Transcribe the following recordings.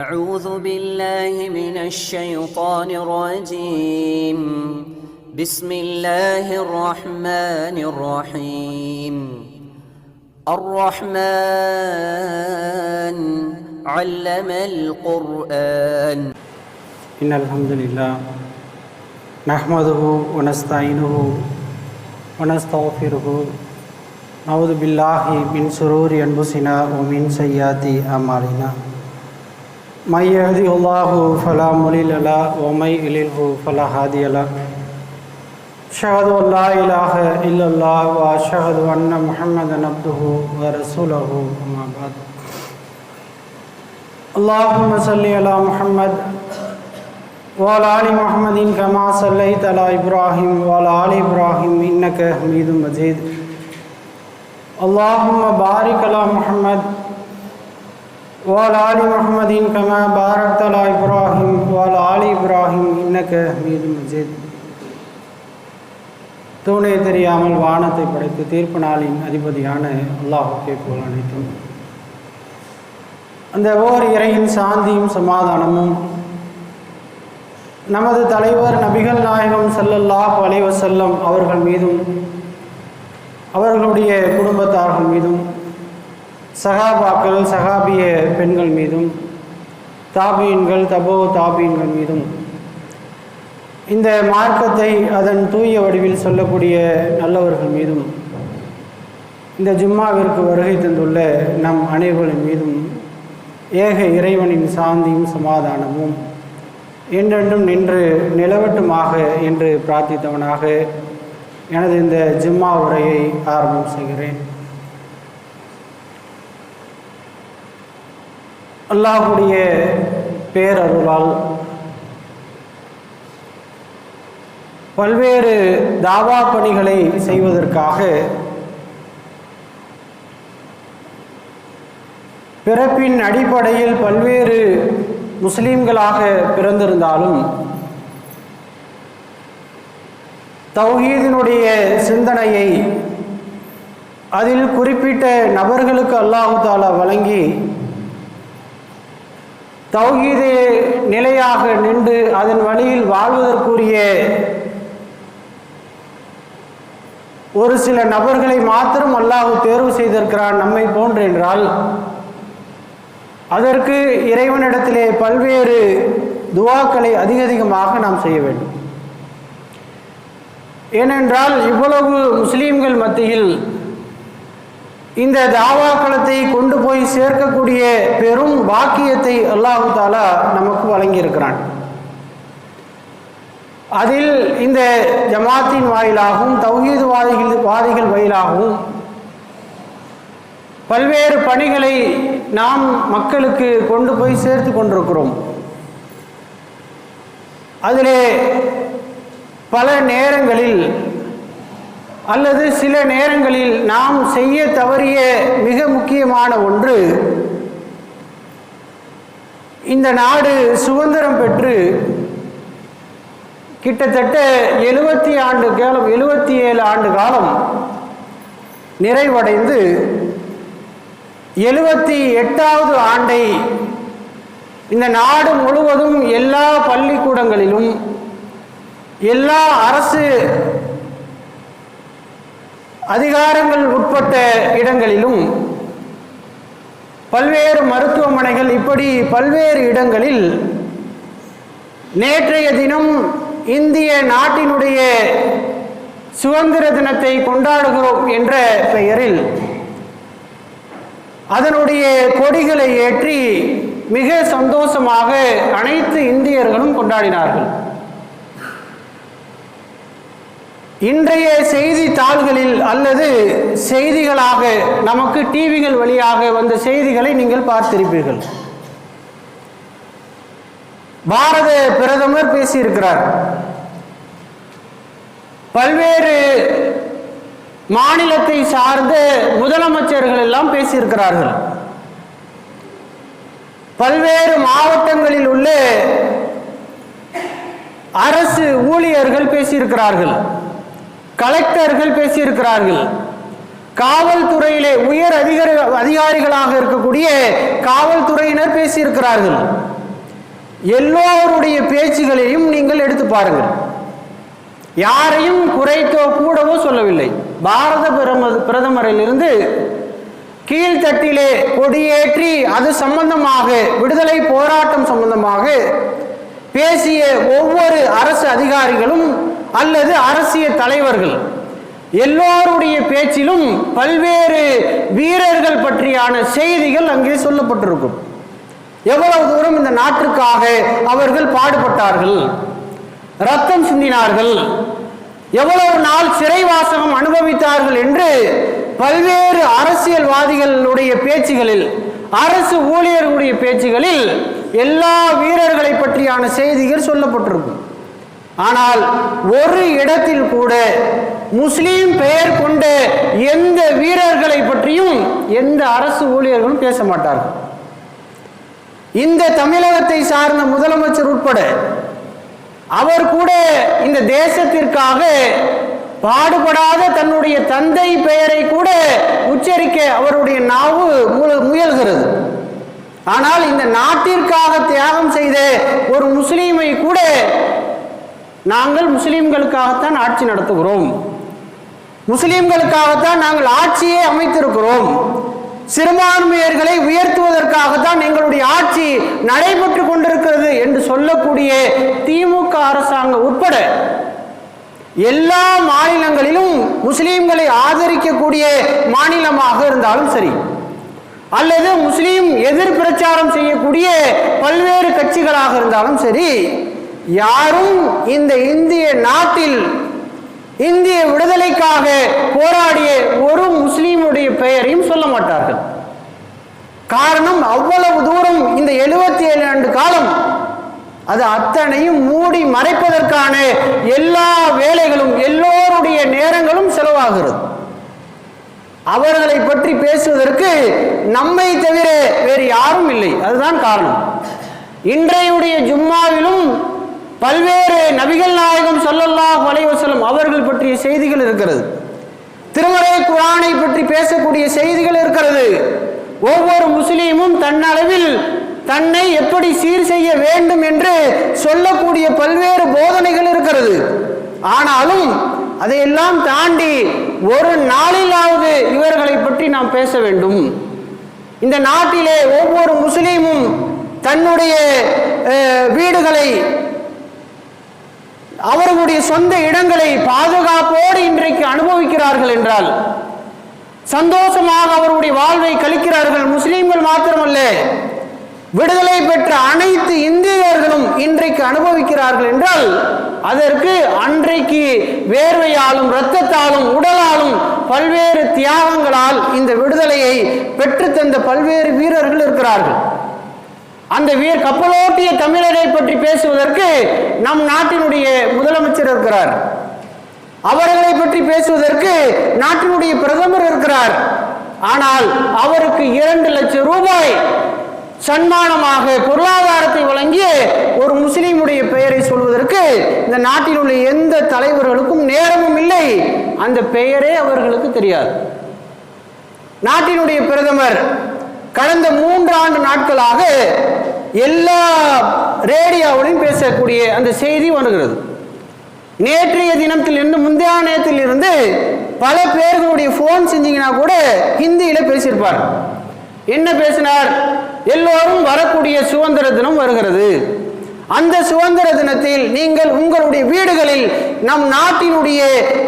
أعوذ بالله من الشيطان الرجيم. بسم الله الرحمن الرحيم. الرحمن علم القرآن. إن الحمد لله نحمده ونستعينه ونستغفره. نعوذ بالله من شرور أنفسنا ومن سيئات أعمالنا. من يهده الله فلا مضل له ومن يضلله فلا هادي له. أشهد أن لا إله إلا الله وأشهد أن محمدا عبده ورسوله أما بعد. اللهم صل على محمد وعلى آل محمد كما صليت على إبراهيم وعلى آل إبراهيم إنك حميد مجيد. اللهم بارك على محمد وعلى آل محمد كما باركت على إبراهيم وعلى آل إبراهيم إنك حميد مجيد தூணே தெரியாமல் வானத்தை படைத்து தீர்ப்பு நாளின் அதிபதியான அல்லாஹுக்கே போல் அனைத்தும் அந்த ஓர் இறையின் சாந்தியும் சமாதானமும் நமது தலைவர் நபிகள் நாயகம் ஸல்லல்லாஹு அலைஹி வஸல்லம் அவர்கள் மீதும் அவர்களுடைய குடும்பத்தார்கள் மீதும் சகாபாக்கள் சகாபிய பெண்கள் மீதும் தாபீன்கள் தபோ தாபீன்கள் மீதும். இந்த மார்க்கத்தை அதன் தூய வடிவில் சொல்லக்கூடிய நல்லவர்கள் மீதும் இந்த ஜும்மாவிற்கு வருகை தந்துள்ள நம் அனைவரின் மீதும் ஏக இறைவனின் சாந்தியும் சமாதானமும் என்றென்றும் நின்று நிலவட்டுமாக என்று பிரார்த்தித்தவனாக எனது இந்த ஜிம்மா உரையை ஆரம்பம் செய்கிறேன். அல்லாஹுடைய பேரருளால் பல்வேறு தாவா பணிகளை செய்வதற்காக பிறப்பின் அடிப்படையில் பல்வேறு முஸ்லீம்களாக பிறந்திருந்தாலும் தௌஹீதினுடைய சிந்தனையை அதில் குறிப்பிட்ட நபர்களுக்கு அல்லாஹு தாலா வழங்கி தௌஹீதை நிலையாக நின்று அதன் வழியில் வாழ்வதற்குரிய ஒரு சில நபர்களை மாத்திரம் அல்லாஹு தேர்வு செய்திருக்கிறான் நம்மை போன்று என்றால் அதற்கு இறைவனிடத்திலே பல்வேறு துவாக்களை அதிக அதிகமாக நாம் செய்ய வேண்டும். ஏனென்றால் இவ்வளவு முஸ்லீம்கள் மத்தியில் இந்த தாவாக்களத்தை கொண்டு போய் சேர்க்கக்கூடிய பெரும் வாக்கியத்தை அல்லாஹு தாலா நமக்கு வழங்கியிருக்கிறான். அதில் இந்த ஜமாத்தின் வாயிலாகவும் தௌஹீதுவாதிகள் வாதிகள் வாயிலாகவும் பல்வேறு பணிகளை நாம் மக்களுக்கு கொண்டு போய் சேர்த்து கொண்டிருக்கிறோம். அதிலே பல நேரங்களில் அல்லது சில நேரங்களில் நாம் செய்ய தவறிய மிக முக்கியமான ஒன்று இந்த நாடு சுதந்திரம் பெற்று கிட்டத்தட்ட எழுபத்தி ஆண்டு காலம் எழுபத்தி ஏழு ஆண்டு காலம் நிறைவடைந்து எழுபத்தி எட்டாவது ஆண்டை இந்த நாடு முழுவதும் எல்லா பள்ளிக்கூடங்களிலும் எல்லா அரசு அதிகாரங்கள் உட்பட்ட இடங்களிலும் பல்வேறு மருத்துவமனைகள் இப்படி பல்வேறு இடங்களில் நேற்றைய தினம் இந்திய நாட்டினுடைய சுதந்திர தினத்தை கொண்டாடுகிறோம் என்ற பெயரில் அதனுடைய கொடிகளை ஏற்றி மிக சந்தோஷமாக அனைத்து இந்தியர்களும் கொண்டாடினார்கள். இன்றைய செய்தித்தாள்களில் அல்லது செய்திகளாக நமக்கு டிவிகள் வழியாக வந்த செய்திகளை நீங்கள் பார்த்திருப்பீர்கள். பாரத பிரதமர் பேசியிருக்கிறார். பல்வேறு மாநிலத்தை சார்ந்த முதலமைச்சர்கள் எல்லாம் பேசியிருக்கிறார்கள். பல்வேறு மாவட்டங்களில் உள்ள அரசு ஊழியர்கள் பேசியிருக்கிறார்கள். கலெக்டர்கள் பேசியிருக்கிறார்கள். காவல்துறையிலே உயர் அதிகாரி அதிகாரிகளாக இருக்கக்கூடிய காவல்துறையினர் பேசியிருக்கிறார்கள். எல்லோருடைய பேச்சுகளையும் நீங்கள் எடுத்து பாருங்கள். யாரையும் குறைக்கோ கூடவோ சொல்லவில்லை. பாரத பிரம பிரதமரிலிருந்து கீழ்த்தட்டிலே கொடியேற்றி அது சம்பந்தமாக விடுதலை போராட்டம் சம்பந்தமாக பேசிய ஒவ்வொரு அரசு அதிகாரிகளும் அல்லது அரசியல் தலைவர்கள். எல்லோருடைய பேச்சிலும் பல்வேறு வீரர்கள் பற்றியான செய்திகள் அங்கே சொல்லப்பட்டிருக்கும். எவ்வளவு தூரம் இந்த நாட்டிற்காக அவர்கள் பாடுபட்டார்கள். ரத்தம் சிந்தினார்கள். எவ்வளவு நாள் சிறைவாசகம் அனுபவித்தார்கள் என்று பல்வேறு அரசியல்வாதிகளுடைய பேச்சுகளில் அரசு ஊழியர்களுடைய பேச்சுகளில் எல்லா வீரர்களை பற்றியான செய்திகள் சொல்லப்பட்டிருக்கும். ஆனால் ஒரு இடத்தில் கூட முஸ்லீம் பெயர் கொண்ட எந்த வீரர்களை பற்றியும் எந்த அரசு ஊழியர்களும் பேச மாட்டார்கள். இந்த தமிழகத்தை சார்ந்த முதலமைச்சர் உட்பட அவர் கூட இந்த தேசத்திற்காக பாடுபடாத தன்னுடைய தந்தை பெயரை கூட உச்சரிக்க அவருடைய நாவு மு- முயல்கிறது. ஆனால் இந்த நாட்டிற்காக தியாகம் செய்த ஒரு முஸ்லீமை கூட நாங்கள் முஸ்லீம்களுக்காகத்தான் ஆட்சி நடத்துகிறோம். முஸ்லீம்களுக்காகத்தான் நாங்கள் ஆட்சியை அமைத்திருக்கிறோம். சிறுபான்மையர்களை உயர்த்துவதற்காகத்தான் எங்களுடைய ஆட்சி நடைபெற்று கொண்டிருக்கிறது என்று சொல்லக்கூடிய திமுக அரசாங்கம் உட்பட எல்லா மாநிலங்களிலும் முஸ்லீம்களை ஆதரிக்கக்கூடிய மாநிலமாக இருந்தாலும் சரி அல்லது முஸ்லீம் எதிர் பிரச்சாரம் செய்யக்கூடிய பல்வேறு கட்சிகளாக இருந்தாலும் சரி யாரும் இந்த இந்திய நாட்டில் இந்திய விடுதலைக்காக போராடிய ஒரு முஸ்லீமுடைய பெயரையும் சொல்ல மாட்டார்கள். காரணம் அவ்வளவு தூரம் இந்த எழுபத்தி ஏழு ஆண்டு காலம் அது அத்தனையும் மூடி மறைப்பதற்கான எல்லா வேலைகளும் எல்லோருடைய நேரங்களும் செலவாகிறது. அவர்களை பற்றி பேசுவதற்கு நம்மை தவிர வேறு யாரும் இல்லை. அதுதான் காரணம். இன்றையுடைய ஜும்மாவிலும் பல்வேறு நபிகள் நாயகம் சொல்லல்லாஹ் வலைவசலம் அவர்கள் பற்றிய செய்திகள் இருக்கிறது. திருமறை குரானை பற்றி பேசக்கூடிய செய்திகள் இருக்கிறது. ஒவ்வொரு முஸ்லீமும் தன்னளவில் தன்னை எப்படி சீர் செய்ய வேண்டும் என்று சொல்லக்கூடிய பல்வேறு போதனைகள் இருக்கிறது. ஆனாலும் அதையெல்லாம் தாண்டி ஒரு நாளிலாவது இவர்களை பற்றி நாம் பேச வேண்டும். இந்த நாட்டிலே ஒவ்வொரு முஸ்லீமும் தன்னுடைய வீடுகளை அவர்களுடைய சொந்த இடங்களை பாதுகாப்போடு இன்றைக்கு அனுபவிக்கிறார்கள் என்றால் சந்தோஷமாக அவருடைய வாழ்வை கழிக்கிறார்கள் முஸ்லீம்கள் மாத்திரமல்ல விடுதலை பெற்ற அனைத்து இந்தியர்களும் இன்றைக்கு அனுபவிக்கிறார்கள் என்றால் அதற்கு அன்றைக்கு வேர்வையாலும் இரத்தத்தாலும் உடலாலும் பல்வேறு தியாகங்களால் இந்த விடுதலையை பெற்றுத்தந்த பல்வேறு வீரர்கள் இருக்கிறார்கள். அந்த வீர் கப்பலோட்டிய தமிழரை பற்றி பேசுவதற்கு நம் நாட்டினுடைய முதலமைச்சர் இருக்கிறார். அவர்களை பற்றி பேசுவதற்கு நாட்டினுடைய பிரதமர் இருக்கிறார். ஆனால் அவருக்கு இரண்டு லட்சம் ரூபாய் சன்மானமாக பொருளாதாரத்தை வழங்கிய ஒரு முஸ்லீமுடைய பெயரை சொல்வதற்கு இந்த நாட்டில் உள்ள எந்த தலைவர்களுக்கும் நேரமும் இல்லை. அந்த பெயரே அவர்களுக்கு தெரியாது. நாட்டினுடைய பிரதமர் கடந்த மூன்று ஆண்டு நாட்களாக எல்லா ரேடியோவிலையும் பேசக்கூடிய அந்த செய்தி வருகிறது. நேற்றைய தினத்தில் இருந்து முந்தைய நேரத்திலிருந்து பல பேர்களுடைய ஃபோன் செஞ்சீங்கன்னா கூட ஹிந்தியில பேசியிருப்பார். என்ன பேசினார்? எல்லோரும் வரக்கூடிய சுதந்திர தினம் வருகிறது. அந்த சுதந்திர தினத்தில் நீங்கள் உங்களுடைய வீடுகளில் நம் நாட்டினுடைய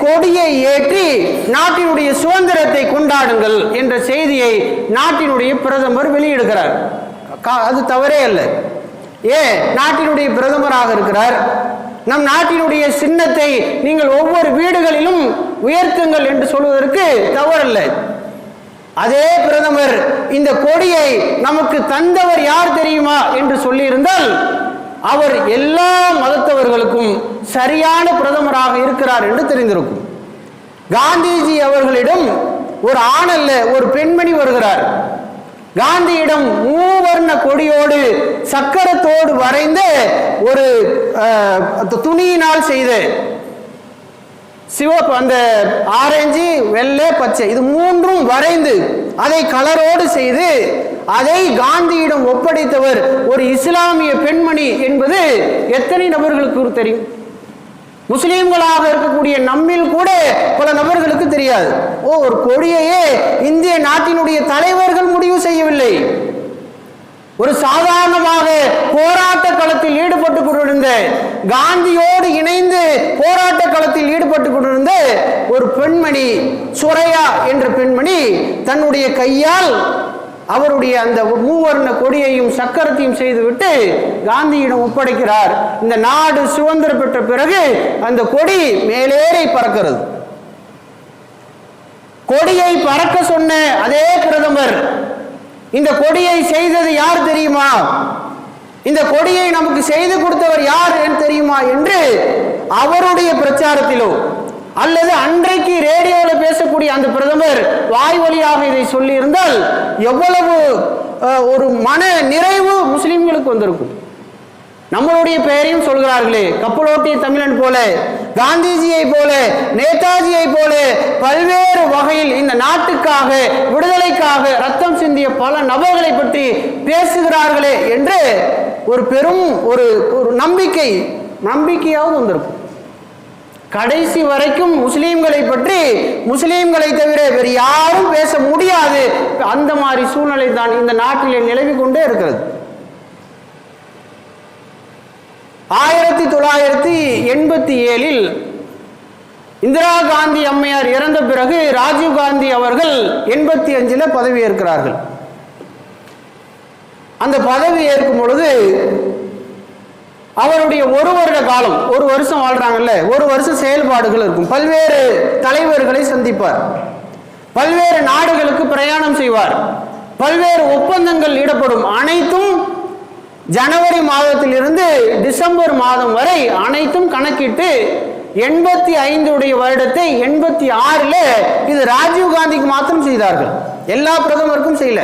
கொடியை ஏற்றி நாட்டினுடைய சுதந்திரத்தை கொண்டாடுங்கள் என்ற செய்தியை நாட்டினுடைய பிரதமர் வெளியிடுகிறார். அது தவறே அல்ல. ஏன் நாட்டினுடைய பிரதமராக இருக்கிறார். நம் நாட்டினுடைய சின்னத்தை நீங்கள் ஒவ்வொரு வீடுகளிலும் உயர்த்துங்கள் என்று சொல்வதற்கு தவறல்ல. அதே பிரதமர் இந்த கொடியை நமக்கு தந்தவர் யார் தெரியுமா என்று சொல்லியிருந்தால் அவர் எல்லா மதத்தவர்களுக்கும் சரியான பிரதமராக இருக்கிறார் என்று தெரிந்திருக்கும். காந்திஜி அவர்களிடம் ஒரு ஆணல்ல ஒரு பெண்மணி வருகிறார். காந்தியிடம் மூவர்ண கொடியோடு சக்கரத்தோடு வரைந்த ஒரு துணியினால் செய்த சிவப்பு அந்த ஆரஞ்சு வெள்ளை பச்சை இது மூன்றும் வரைந்து அதை கலரோடு செய்து அதை காந்தியிடம் ஒப்படைத்தவர் ஒரு இஸ்லாமிய பெண்மணி என்பது எத்தனை நபர்களுக்கு தெரியும்? முஸ்லீம்களாக இருக்கக்கூடிய நம்மில் கூட பல நபர்களுக்கு தெரியாது. ஓ ஒரு கொடியையே இந்திய நாட்டினுடைய தலைவர்கள் முடிவு செய்யவில்லை. ஒரு சாதாரணமாக போராட்ட களத்தில் ஈடுபட்டு கொண்டிருந்த காந்தியோடு இணைந்து போராட்ட களத்தில் ஈடுபட்டு கொண்டிருந்த ஒரு பெண்மணி சுரையா என்ற பெண்மணி தன்னுடைய கையால் அவருடைய அந்த மூவர்ண கொடியையும் சக்கரத்தையும் செய்துவிட்டு காந்தியிடம் ஒப்படைக்கிறார். இந்த நாடு சுதந்திரம் பெற்ற பிறகு அந்த கொடி மேலேறி பறக்கிறது. கொடியை பறக்க சொன்ன அதே பிரதமர் இந்த கொடியை செய்தது யார் தெரியுமா? இந்த கொடியை நமக்கு செய்து கொடுத்தவர் யார் தெரியுமா என்று அவருடைய பிரச்சாரத்திலோ அல்லது அன்றைக்கு ரேடியோவில் பேசக்கூடிய அந்த பிரதமர் வாய் வழியாக இதை சொல்லியிருந்தால் எவ்வளவு ஒரு மன நிறைவு முஸ்லிம்களுக்கு வந்திருக்கும். நம்மளுடைய பெயரையும் சொல்கிறார்களே கப்பலோட்டிய தமிழன் போல காந்திஜியை போல நேதாஜியை போல பல்வேறு வகையில் இந்த நாட்டுக்காக விடுதலைக்காக ரத்தம் சிந்திய பல நபர்களை பற்றி பேசுகிறார்களே என்று ஒரு பெரும் ஒரு ஒரு நம்பிக்கை நம்பிக்கையாகவும் வந்திருக்கும். கடைசி வரைக்கும் முஸ்லீம்களை பற்றி முஸ்லீம்களை தவிர வேறு யாரும் பேச முடியாது. அந்த மாதிரி சூழ்நிலை தான் இந்த நாட்டிலே நிலவி கொண்டே இருக்கிறது. ஆயிரத்தி தொள்ளாயிரத்தி எண்பத்தி ஏழில் இந்திரா காந்தி அம்மையார் இறந்த பிறகு ராஜீவ் காந்தி அவர்கள் எண்பத்தி அஞ்சில் பதவி ஏற்கிறார்கள் அந்த பதவி ஏற்கும் பொழுது அவருடைய ஒரு வருட காலம் ஒரு வருஷம் வாழ்றாங்கல்ல ஒரு வருஷம் செயல்பாடுகள் இருக்கும். பல்வேறு தலைவர்களை சந்திப்பார். பல்வேறு நாடுகளுக்கு பிரயாணம் செய்வார். பல்வேறு ஒப்பந்தங்கள் ஈடப்படும் அனைத்தும் ஜனவரி மாதத்திலிருந்து டிசம்பர் மாதம் வரை அனைத்தும் கணக்கிட்டு எண்பத்தி ஐந்துடைய வருடத்தை எண்பத்தி ஆறில் இது ராஜீவ் காந்திக்கு மாத்திரம் செய்தார்கள். எல்லா பிரதமருக்கும் செய்யல.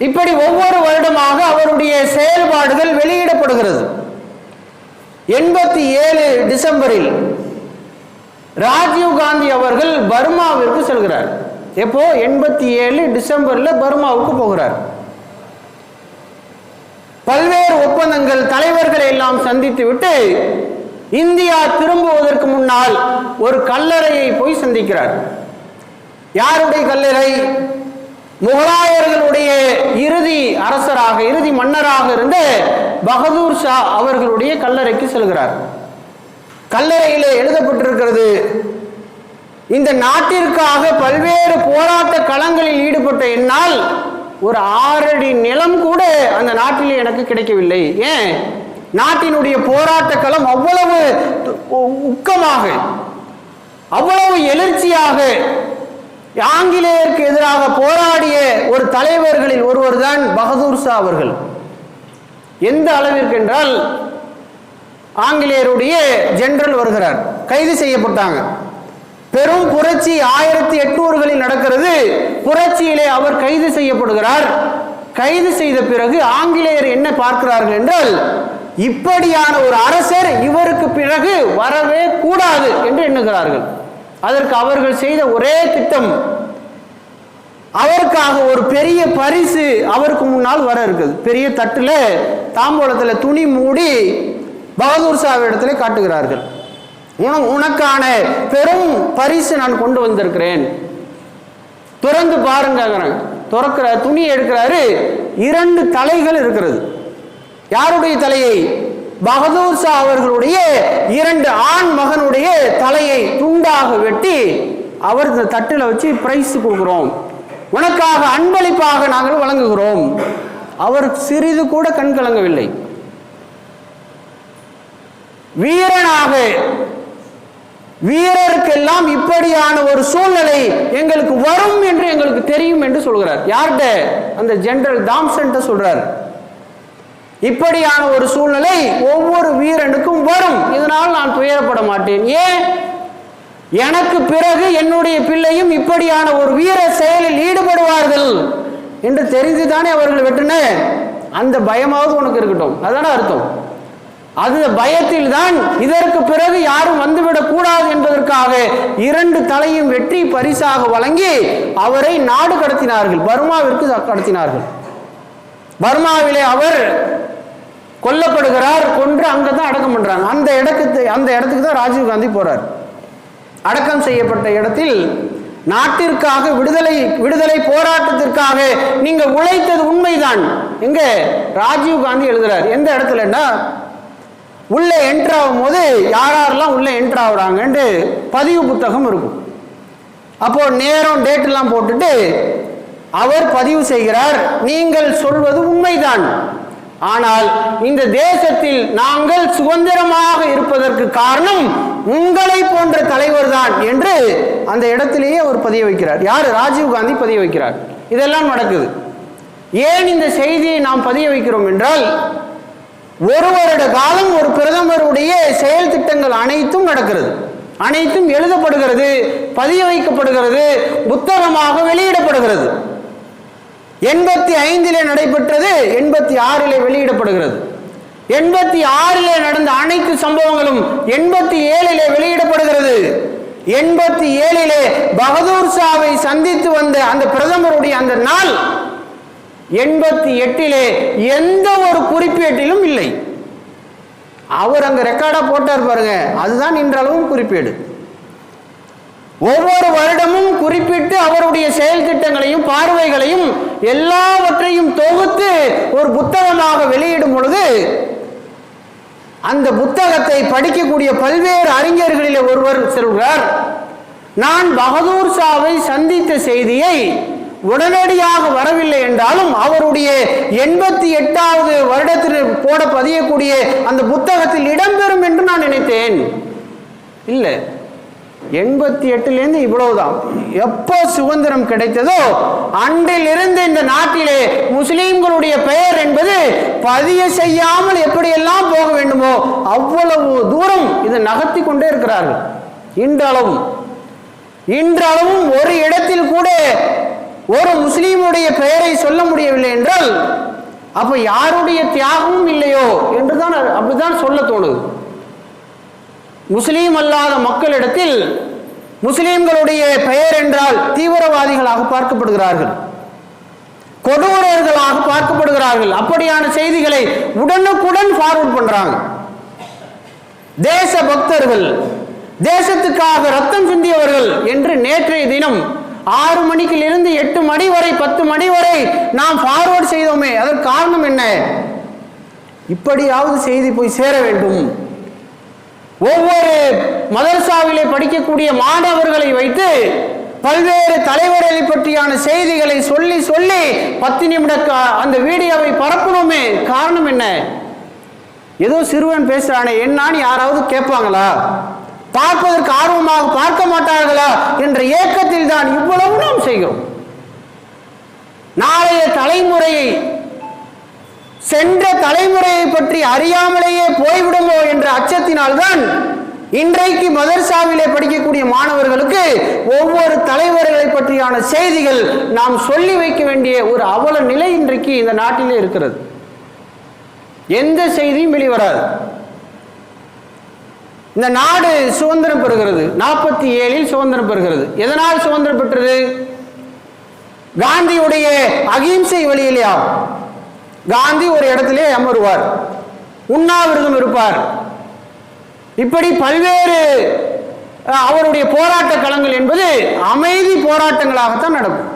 இப்படி ஒவ்வொரு வருடமாக அவருடைய செயல்பாடுகள் வெளியிடப்படுகிறது. எண்பத்தி ஏழு டிசம்பரில் ராஜீவ் காந்தி அவர்கள் பர்மாவிற்கு செல்கிறார். எப்போ? எண்பத்தி ஏழு டிசம்பர்ல பர்மாவுக்கு போகிறார். பல்வேறு ஒப்பந்தங்கள் தலைவர்களை எல்லாம் சந்தித்து விட்டு இந்தியா திரும்புவதற்கு முன்னால் ஒரு கல்லறையை போய் சந்திக்கிறார். யாருடைய கல்லறை? முகலாயர்களுடைய இறுதி அரசராக இறுதி மன்னராக இருந்த பகதூர் ஷா அவர்களுடைய கல்லறைக்கு செல்கிறார். கல்லறையிலே எழுதப்பட்டிருக்கிறது இந்த நாட்டிற்காக பல்வேறு போராட்ட களங்களில் ஈடுபட்ட என்னால் ஒரு ஆறடி நிலம் கூட அந்த நாட்டிலே எனக்கு கிடைக்கவில்லை. ஏன்? நாட்டினுடைய போராட்ட களம் அவ்வளவு உ- உக்கமாக அவ்வளவு எழுச்சியாக ஆங்கிலேயருக்கு எதிராக போராடிய ஒரு தலைவர்களில் ஒருவர் தான் பகதூர் ஷா அவர்கள். எந்த அளவிற்கு என்றால் ஆங்கிலேயருடைய ஜெனரல் வருகிறார். கைது செய்யப்பட்டாங்க. பெரும் புரட்சி ஆயிரத்தி எட்நூறுகளில் நடக்கிறது. புரட்சியிலே அவர் கைது செய்யப்படுகிறார். கைது செய்த பிறகு ஆங்கிலேயர் என்ன பார்க்கிறார்கள் என்றால் இப்படியான ஒரு அரசர் இவருக்கு பிறகு வரவே கூடாது என்று எண்ணுகிறார்கள். அதற்கு அவர்கள் செய்த ஒரே திட்டம். அவருக்காக ஒரு பெரிய பரிசு அவருக்கு முன்னால் வர இருக்குது. பெரிய தட்டுல தாம்பூலத்தில் துணி மூடி பகதூர் ஷா இடத்துல காட்டுகிறார்கள். உன- உனக்கான பெரும் பரிசு நான் கொண்டு வந்திருக்கிறேன். திறந்து பாருங்கிறாங்க திறக்கிற துணி எடுக்கிறாரு இரண்டு தலைகள் இருக்கிறது. யாருடைய தலையை? பகதூர் ஷா அவர்களுடைய இரண்டு ஆண் மகனுடைய தலையை துண்டாக வெட்டி அவர் இந்த தட்டில் வச்சு பிரைஸ் கொடுக்குறோம். உனக்காக அன்பளிப்பாக நாங்கள் வழங்குகிறோம். அவர் சிறிது கூட கண் கலங்கவில்லை. வீரனாக வீரருக்கெல்லாம் இப்படியான ஒரு சூழ்நிலை எங்களுக்கு வரும் என்று எங்களுக்கு தெரியும் என்று சொல்கிறார். யார்கிட்ட? அந்த ஜெனரல் தாம்சன் சொல்றார். இப்படியான ஒரு சூழ்நிலை ஒவ்வொரு வீரனுக்கும் வரும். இதனால் நான் துயரப்பட மாட்டேன். ஏன்? எனக்கு பிறகு என்னுடைய பிள்ளையும் இப்படியான ஒரு வீர செயலில் ஈடுபடுவார்கள் என்று தெரிந்துதானே அவர்கள் வெட்டின அந்த பயமாவது உனக்கு இருக்கட்டும். அதான அர்த்தம். அது பயத்தில் தான் இதற்கு பிறகு யாரும் வந்துவிடக் கூடாது என்பதற்காக இரண்டு தலையும் வெற்றி பரிசாக வழங்கி அவரை நாடு கடத்தினார்கள். பர்மாவிற்கு கடத்தினார்கள் பர்மாவிலே அவர் கொல்லப்படுகிறார் கொன்று அங்கே தான் அடக்கம் பண்ணுறாங்க அந்த இடத்துக்கு அந்த இடத்துக்கு தான் ராஜீவ் காந்தி போகிறார் அடக்கம் செய்யப்பட்ட இடத்தில் நாட்டிற்காக விடுதலை விடுதலை போராட்டத்திற்காக நீங்க உழைத்தது உண்மைதான். எங்க? ராஜீவ் காந்தி எழுதுறார். எந்த இடத்துலன்னா உள்ள என்ட்ரு ஆகும் போது யார் யாரெல்லாம் உள்ள என்ட்ரு ஆகுறாங்கன்ட்டு பதிவு புத்தகம் இருக்கும். அப்போ நேரம் டேட் எல்லாம் போட்டுட்டு அவர் பதிவு செய்கிறார். நீங்கள் சொல்வது உண்மைதான். ஆனால் இந்த தேசத்தில் நாங்கள் சுதந்திரமாக இருப்பதற்கு காரணம் உங்களை போன்ற தலைவர் தான் என்று அந்த இடத்திலேயே அவர் பதிய வைக்கிறார். யார்? ராஜீவ் காந்தி பதிய வைக்கிறார். இதெல்லாம் நடக்குது. ஏன் இந்த செய்தியை நாம் பதிய வைக்கிறோம் என்றால் ஒரு வருட காலம் ஒரு பிரதமருடைய செயல் திட்டங்கள் அனைத்தும் நடக்கிறது. அனைத்தும் எழுதப்படுகிறது பதிய வைக்கப்படுகிறது புத்தகமாக வெளியிடப்படுகிறது. எண்பத்தி ஐந்திலே நடைபெற்றது எண்பத்தி ஆறிலே வெளியிடப்படுகிறது. எண்பத்தி ஆறிலே நடந்த அனைத்து சம்பவங்களும் எண்பத்தி ஏழிலே வெளியிடப்படுகிறது. எண்பத்தி ஏழிலே பகதூர் ஷாவை சந்தித்து வந்த அந்த பிரதமருடைய அந்த நாள் எண்பத்தி எட்டிலே எந்த ஒரு குறிப்பேட்டிலும் இல்லை. அவர் அங்க ரெக்கார்டா போட்டார் பாருங்க அதுதான் இன்றளவும் குறிப்பேடு. ஒவ்வொரு வருடமும் குறிப்பிட்டு அவருடைய செயல் திட்டங்களையும் பார்வைகளையும் எல்லாவற்றையும் தொகுத்து ஒரு புத்தகமாக வெளியிடும் பொழுது அந்த புத்தகத்தை படிக்கக்கூடிய பல்வேறு அறிஞர்களில் ஒருவர் சொல்கிறார் நான் பகதூர் ஷாவை சந்தித்த செய்தியை உடனடியாக வரவில்லை என்றாலும் அவருடைய எண்பத்தி எட்டாவது வருடத்தில் போட பதியக்கூடிய அந்த புத்தகத்தில் இடம்பெறும் என்று நான் நினைத்தேன். இல்லை. எண்பத்தி எட்டுலேருந்து இவ்வளவுதான். எப்போ சுதந்திரம் கிடைத்ததோ அன்றிலிருந்து இந்த நாட்டிலே முஸ்லீம்களுடைய பெயர் என்பது பதிய செய்யாமல் எப்படியெல்லாம் போக வேண்டுமோ அவ்வளவு தூரம் இதை நகர்த்தி கொண்டே இருக்கிறார்கள். இன்றளவும். இன்றளவும் ஒரு இடத்தில் கூட ஒரு முஸ்லீமுடைய பெயரை சொல்ல முடியவில்லை என்றால் அப்ப யாருடைய தியாகமும் இல்லையோ என்றுதான் அப்படிதான் சொல்ல தோணுது. முஸ்லீம் அல்லாத மக்களிடத்தில் முஸ்லீம்களுடைய பெயர் என்றால் தீவிரவாதிகளாக பார்க்கப்படுகிறார்கள். கொடூரர்களாக பார்க்கப்படுகிறார்கள். அப்படியான செய்திகளை உடனுக்குடன் ஃபார்வர்ட் பண்றாங்க. தேச பக்தர்கள் தேசத்துக்காக ரத்தம் சிந்தியவர்கள் என்று நேற்றைய தினம் ஆறு மணிக்கில் இருந்து எட்டு மணி வரை பத்து மணி வரை நாம் ஃபார்வர்ட் செய்தோமே. அதற்கு காரணம் என்ன? இப்படியாவது செய்தி போய் சேர வேண்டும். ஒவ்வொரு மதரசாவிலே படிக்கக்கூடிய மாணவர்களை வைத்து பல்வேறு தலைவர்களை பற்றியான செய்திகளை சொல்லி சொல்லி பத்து நிமிட அந்த வீடியோவை பரப்பணுமே. காரணம் என்ன? ஏதோ சிறுவன் பேசுறானே என்னான்னு யாராவது கேட்பாங்களா? பார்ப்பதற்கு ஆர்வமாக பார்க்க மாட்டார்களா? என்ற ஏக்கத்தில் தான் இவ்வளவு நாம் செய்கிறோம். நாளைய தலைமுறையை சென்ற தலைமுறையை பற்றி அறியாமலேயே போய்விடுமோ என்ற அச்சத்தினால்தான் இன்றைக்கு மதர்சாவிலே படிக்கக்கூடிய மாணவர்களுக்கு ஒவ்வொரு தலைவர்களை பற்றியான செய்திகள் நாம் சொல்லி வைக்க வேண்டிய ஒரு அவல நிலை இன்றைக்கு இந்த நாட்டிலே இருக்கிறது. எந்த செய்தியும் வெளிவராது. இந்த நாடு சுதந்திரம் பெறுகிறது. நாற்பத்தி ஏழில் சுதந்திரம் பெறுகிறது. எதனால் சுதந்திரம் பெற்றது? காந்தியுடைய அகிம்சை வழியிலே ஆகும். காந்தி ஒரு இடத்திலே அமருவார். உண்ணாவிரதம் இருப்பார். இப்படி பல்வேறு அவருடைய போராட்ட களங்கள் என்பது அமைதி போராட்டங்களாகத்தான் நடக்கும்.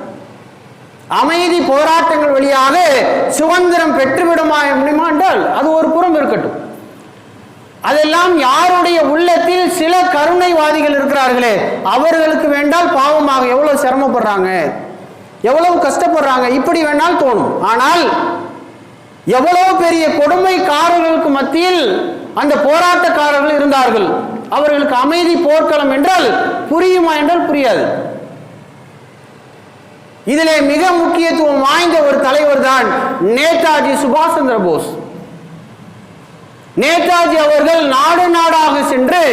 அமைதி போராட்டங்கள் வழியாக சுதந்திரம் பெற்றுவிடுமா முடியுமா என்றால் அது ஒரு புறம் இருக்கட்டும். அதெல்லாம் யாருடைய உள்ளத்தில் சில கருணைவாதிகள் இருக்கிறார்களே அவர்களுக்கு வேண்டால் பாவமாக எவ்வளவு சிரமப்படுறாங்க எவ்வளவு கஷ்டப்படுறாங்க இப்படி வேணால் தோணும். ஆனால் எவ்வளவு பெரிய கொடுமைக்காரர்களுக்கு மத்தியில் அந்த போராட்டக்காரர்கள் இருந்தார்கள். அவர்களுக்கு அமைதி போர்க்களம் என்றால் புரியுமா என்றால் புரியாது. இதிலே மிக முக்கியத்துவம் வாய்ந்த ஒரு தலைவர் தான் நேதாஜி சுபாஷ் சந்திர போஸ். நேதாஜி அவர்கள் நாடு நாடாக சென்று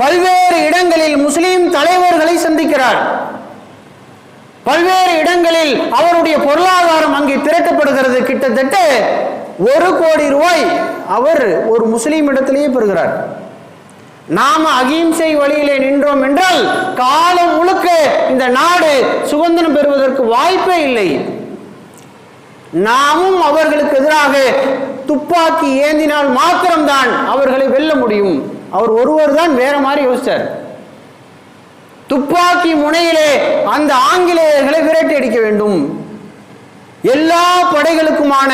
பல்வேறு இடங்களில் முஸ்லிம் தலைவர்களை சந்திக்கிறார். பல்வேறு இடங்களில் அவருடைய பொருளாதாரம் அங்கே திரட்டப்படுகிறது கிட்டத்தட்ட ஒரு கோடி ரூபாய் அவர் ஒரு முஸ்லீம் இடத்திலேயே பெறுகிறார். நாம அகிம்சை வழியிலே நின்றோம் என்றால் காலம் முழுக்க இந்த நாடு சுதந்திரம் பெறுவதற்கு வாய்ப்பே இல்லை. நாமும் அவர்களுக்கு எதிராக துப்பாக்கி ஏந்தினால் மாத்திரம்தான் அவர்களை வெல்ல முடியும். அவர் ஒருவர் தான் வேற மாதிரி யோசிச்சார். துப்பாக்கி முனையிலே அந்த ஆங்கிலேயர்களை விரட்டி அடிக்க வேண்டும். எல்லா படைகளுக்குமான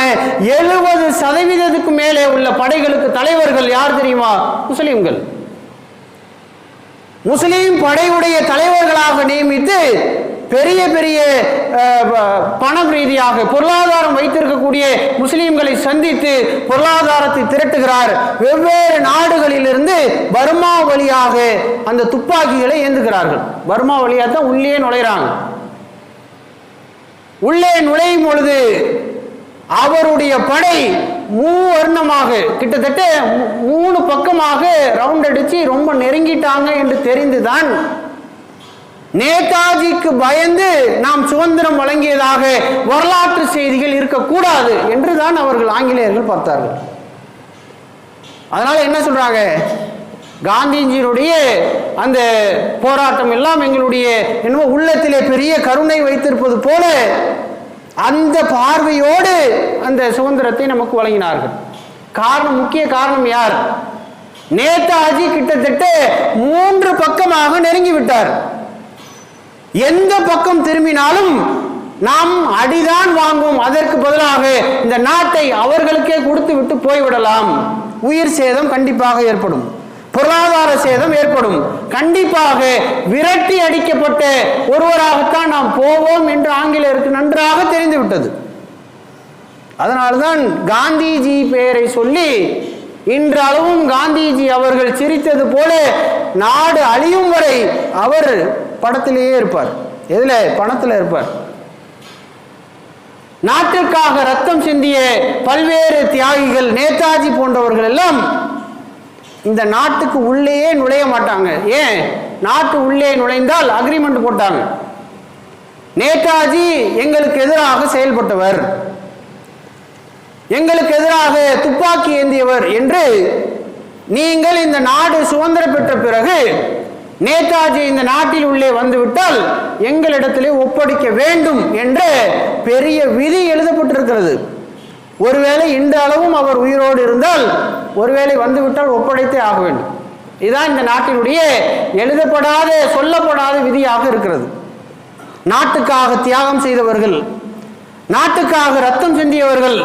எழுபது சதவீதத்துக்கு மேலே உள்ள படைகளுக்கு தலைவர்கள் யார் தெரியுமா? முஸ்லிம்கள். முஸ்லீம் படையுடைய தலைவர்களாக நியமித்து பெரிய பெரிய அஹ், பணம் ரீதியாக பொருளாதாரம் வைத்திருக்கக்கூடிய முஸ்லீம்களை சந்தித்து பொருளாதாரத்தை திரட்டுகிறார். வெவ்வேறு நாடுகளிலிருந்து பர்மா வழியாக அந்த துப்பாக்கிகளை ஏந்துகிறார்கள். பர்மா வழியாக தான் உள்ளே நுழைறாங்க உள்ளே நுழையும் பொழுது அவருடைய படை மூவர்ணமாக கிட்டத்தட்ட மூணு பக்கமாக ரவுண்ட் அடிச்சு ரொம்ப நெருங்கிட்டாங்க என்று தெரிந்துதான் நேதாஜிக்கு பயந்து நாம் சுதந்திரம் வழங்கியதாக வரலாற்று செய்திகள் இருக்கக்கூடாது என்று தான் அவர்கள் ஆங்கிலேயர்கள் பார்த்தார்கள். அதனால என்ன சொல்றாங்க? காந்திஜியினுடைய அந்த போராட்டம் எல்லாம் எங்களுடைய என்னமோ உள்ளத்திலே பெரிய கருணை வைத்திருப்பது போல அந்த பார்வையோடு அந்த சுதந்திரத்தை நமக்கு வழங்கினார்கள். காரணம் முக்கிய காரணம் யார்? நேதாஜி கிட்டத்தட்ட மூன்று பக்கமாக நெருங்கி விட்டார். எந்த பக்கம் திரும்பினாலும் நாம் அடிதான் வாங்கும். அதற்கு பதிலாக இந்த நாட்டை அவர்களுக்கே கொடுத்து விட்டு போய்விடலாம். உயிர் சேதம் கண்டிப்பாக ஏற்படும். பொருளாதார சேதம் ஏற்படும். கண்டிப்பாக விரட்டி அடிக்கப்பட்ட ஒருவராகத்தான் நாம் போவோம் என்று ஆங்கிலேயருக்கு நன்றாக தெரிந்துவிட்டது. அதனால்தான் காந்திஜி பெயரை சொல்லி இன்றளவும் காந்திஜி அவர்கள் சிரித்தது போல நாடு அழியும் வரை அவர் படத்திலேயே இருப்பார். எதுல? பணத்தில் இருப்பார். நாட்டிற்காக ரத்தம் சிந்திய பல்வேறு தியாகிகள் நேதாஜி போன்றவர்கள் எல்லாம் இந்த நாட்டுக்கு உள்ளேயே நுழைய மாட்டாங்க. ஏன்? நாட்டு உள்ளே நுழைந்தால் அக்ரிமெண்ட் போட்டாங்க. நேதாஜி எங்களுக்கு எதிராக செயல்பட்டவர். எங்களுக்கு எதிராக துப்பாக்கி ஏந்தியவர் என்று நீங்கள் இந்த நாடு சுதந்திரம் பெற்ற பிறகு நேதாஜி இந்த நாட்டில் உள்ளே வந்துவிட்டால் எங்களிடத்திலே ஒப்படைக்க வேண்டும் என்ற பெரிய விதி எழுதப்பட்டிருக்கிறது. ஒருவேளை இந்த அளவும் அவர் உயிரோடு இருந்தால் ஒருவேளை வந்துவிட்டால் ஒப்படைத்தே ஆக வேண்டும். இதுதான் இந்த நாட்டினுடைய எழுதப்படாத சொல்லப்படாத விதியாக இருக்கிறது. நாட்டுக்காக தியாகம் செய்தவர்கள் நாட்டுக்காக ரத்தம் சிந்தியவர்கள்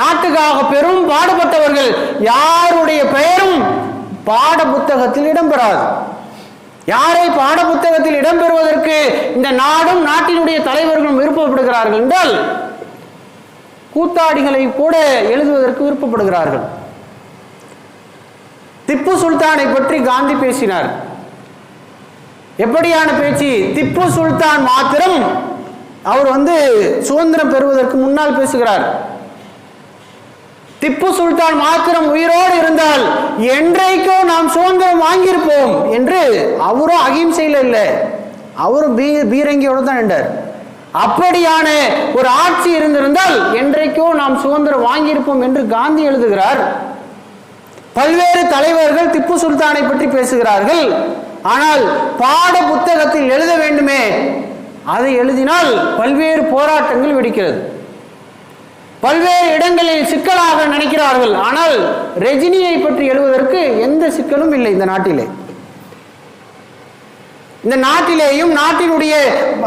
நாட்டுக்காக பெரும் பாடுபட்டவர்கள் யாருடைய பெயரும் பாட புத்தகத்தில் இடம்பெறாது. யாரை பாட புத்தகத்தில் இடம்பெறுவதற்கு இந்த நாடும் நாட்டினுடைய தலைவர்களும் விருப்பப்படுகிறார்கள் என்றால் கூத்தாடிகளை கூட எழுதுவதற்கு விருப்பப்படுகிறார்கள். திப்பு சுல்தானை பற்றி காந்தி பேசினார். எப்படியான பேச்சு? திப்பு சுல்தான் மாத்திரம் அவர் வந்து சுதந்திரம் பெறுவதற்கு முன்னால் பேசுகிறார். திப்பு சுல்தான் மாத்திரம் உயிரோடு இருந்தால் என்றைக்கோ நாம் சுதந்திரம் வாங்கியிருப்போம் என்று அவரும் அகிம்சையில் இல்லை. அவரும் பீ பீரங்கியோடு தான் நின்றார். அப்படியான ஒரு ஆட்சி இருந்திருந்தால் என்றைக்கோ நாம் சுதந்திரம் வாங்கியிருப்போம் என்று காந்தி எழுதுகிறார். பல்வேறு தலைவர்கள் திப்பு சுல்தானை பற்றி பேசுகிறார்கள். ஆனால் பாட புத்தகத்தில் எழுத வேண்டுமே. அதை எழுதினால் பல்வேறு போராட்டங்கள் வெடிக்கிறது. பல்வேறு இடங்களில் சிக்கலாக நினைக்கிறார்கள் ஆனால் ரஜினியை பற்றி எழுவதற்கு எந்த சிக்கலும் இல்லை இந்த நாட்டிலே. இந்த நாட்டிலேயும் நாட்டினுடைய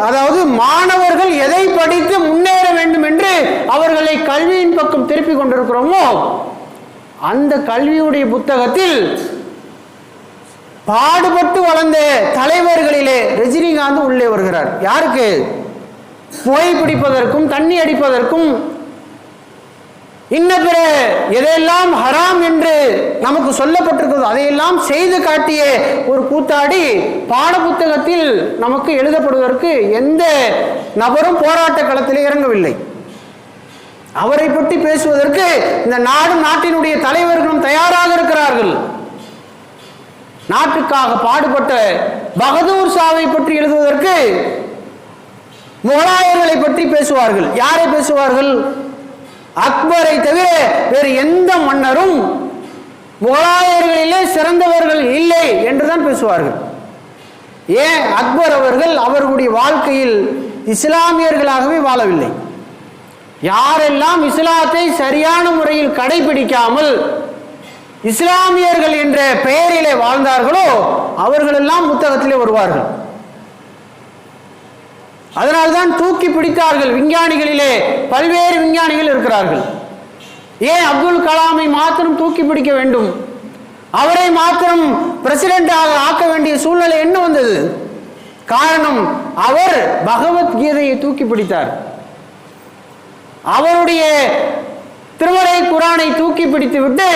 அதாவது மாணவர்கள் எதை படித்து முன்னேற வேண்டும் என்று அவர்களை கல்வியின் பக்கம் திருப்பிக் கொண்டிருக்கிறோமோ அந்த கல்வியுடைய புத்தகத்தில் பாடுபட்டு வளர்ந்த தலைவர்களிலே ரஜினிகாந்த் உள்ளே வருகிறார். யாருக்கு? புகை பிடிப்பதற்கும் தண்ணி அடிப்பதற்கும். இன்ன பிற எதையெல்லாம் ஹராம் என்று நமக்கு சொல்லப்பட்டிருக்கிறது அதையெல்லாம் செய்து காட்டிய ஒரு கூத்தாடி பாட புத்தகத்தில் நமக்கு எழுதப்படுவதற்கு எந்த நபரும் போராட்ட களத்தில் இறங்கவில்லை. அவரை பற்றி பேசுவதற்கு இந்த நாடும் நாட்டினுடைய தலைவர்களும் தயாராக இருக்கிறார்கள். நாட்டுக்காக பாடுபட்ட பகதூர் ஷாவை பற்றி எழுதுவதற்கு முகலாயர்களை பற்றி பேசுவார்கள். யாரை பேசுவார்கள்? அக்பரை அக்பரை தவிர வேறு எந்த மன்னரும் முகலாயர்களிலே சிறந்தவர்கள் இல்லை என்றுதான் பேசுவார்கள். ஏன்? அக்பர் அவர்கள் அவர்களுடைய வாழ்க்கையில் இஸ்லாமியர்களாகவே வாழவில்லை. யாரெல்லாம் இஸ்லாத்தை சரியான முறையில் கடைபிடிக்காமல் இஸ்லாமியர்கள் என்ற பெயரிலே வாழ்ந்தார்களோ அவர்களெல்லாம் புத்தகத்திலே வருவார்கள். அதனால்தான் தூக்கி பிடித்தார்கள். விஞ்ஞானிகளிலே பல்வேறு விஞ்ஞானிகள் இருக்கிறார்கள். ஏன் அப்துல் கலாமை மாத்திரம் தூக்கி பிடிக்க வேண்டும்? அவரை மாத்திரம் பிரசிடென்டாக ஆக்க வேண்டிய சூழ்நிலை என்ன வந்தது? காரணம் அவர் பகவத்கீதையை தூக்கி பிடித்தார். அவருடைய திருமறை குரானை தூக்கி பிடித்து விட்டு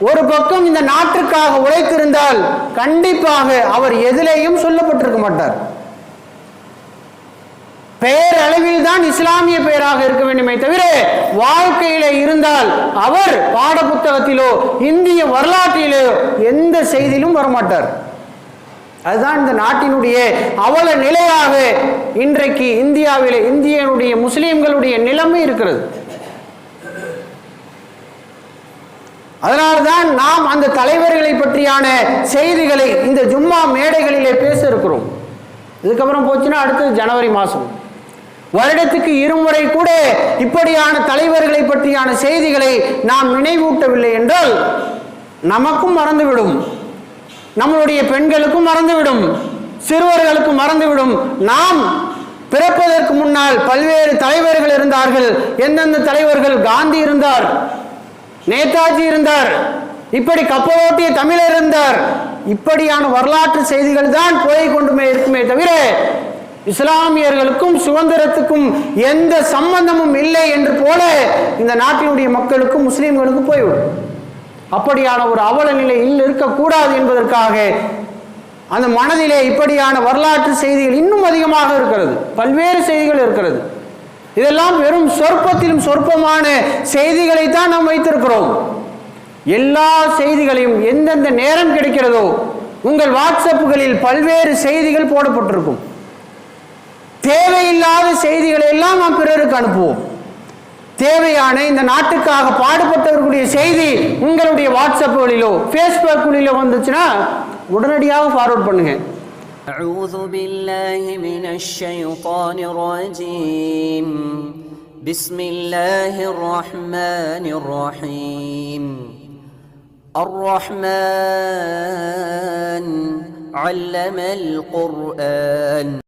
ஒரு பக்கம் இந்த நாட்டிற்காக உழைத்திருந்தால் கண்டிப்பாக அவர் எதிலேயும் சொல்லப்பட்டிருக்க மாட்டார். பெயர் தான் இஸ்லாமிய பெயராக இருக்க வேண்டுமே தவிர வாழ்க்கையில இருந்தால் அவர் பாட புத்தகத்திலோ இந்திய வரலாற்றிலோ எந்த செய்தியிலும் வரமாட்டார். அதுதான் இந்த நாட்டினுடைய அவல நிலையாக இன்றைக்கு இந்தியாவில் இந்தியனுடைய முஸ்லீம்களுடைய நிலைமை இருக்கிறது. அதனால்தான் நாம் அந்த தலைவர்களை பற்றியான செய்திகளை இந்த ஜும்மா மேடைகளிலே பேச இருக்கிறோம். இதுக்கப்புறம் போச்சுன்னா அடுத்தது ஜனவரி மாதம் வருடத்துக்கு இருமுறை கூட இப்படியான தலைவர்களை பற்றியான செய்திகளை நாம் நினைவூட்டவில்லை என்றால் நமக்கும் மறந்துவிடும். நம்மளுடைய பெண்களுக்கும் மறந்துவிடும் சிறுவர்களுக்கும் மறந்துவிடும். நாம் பிறப்பதற்கு முன்னால் பல்வேறு தலைவர்கள் இருந்தார்கள். எந்தெந்த தலைவர்கள்? காந்தி இருந்தார் நேதாஜி இருந்தார் இப்படி கப்பலோட்டிய தமிழர் இருந்தார். இப்படியான வரலாற்று செய்திகள் தான் போய் கொண்டுமே இருக்குமே தவிர இஸ்லாமியர்களுக்கும் சுதந்திரத்துக்கும் எந்த சம்பந்தமும் இல்லை என்று போல இந்த நாட்டினுடைய மக்களுக்கும் முஸ்லீம்களுக்கும் போய்விடும். அப்படியான ஒரு அவல நிலையில் இருக்கக்கூடாது என்பதற்காக அந்த மனதிலே இப்படியான வரலாற்று செய்திகள் இன்னும் அதிகமாக இருக்கிறது. பல்வேறு செய்திகள் இருக்கிறது. இதெல்லாம் வெறும் சொற்பத்திலும் சொற்பமான செய்திகளை தான் நாம் வைத்திருக்கிறோம். எல்லா செய்திகளையும் எந்தெந்த நேரம் கிடைக்கிறதோ உங்கள் வாட்ஸ்அப்புகளில் பல்வேறு செய்திகள் போடப்பட்டிருக்கும். தேவையில்லாத செய்திகளை எல்லாம் நாம் பிறருக்கு அனுப்புவோம். தேவையான இந்த நாட்டுக்காக பாடுபட்டவர்களுடைய செய்தி உங்களுடைய வாட்ஸ்அப்புகளிலோ ஃபேஸ்புக்கிலோ வந்துச்சுன்னா உடனடியாக ஃபார்வர்ட் பண்ணுங்க أعوذ بالله من الشيطان الرجيم بسم الله الرحمن الرحيم الرحمن علم القرآن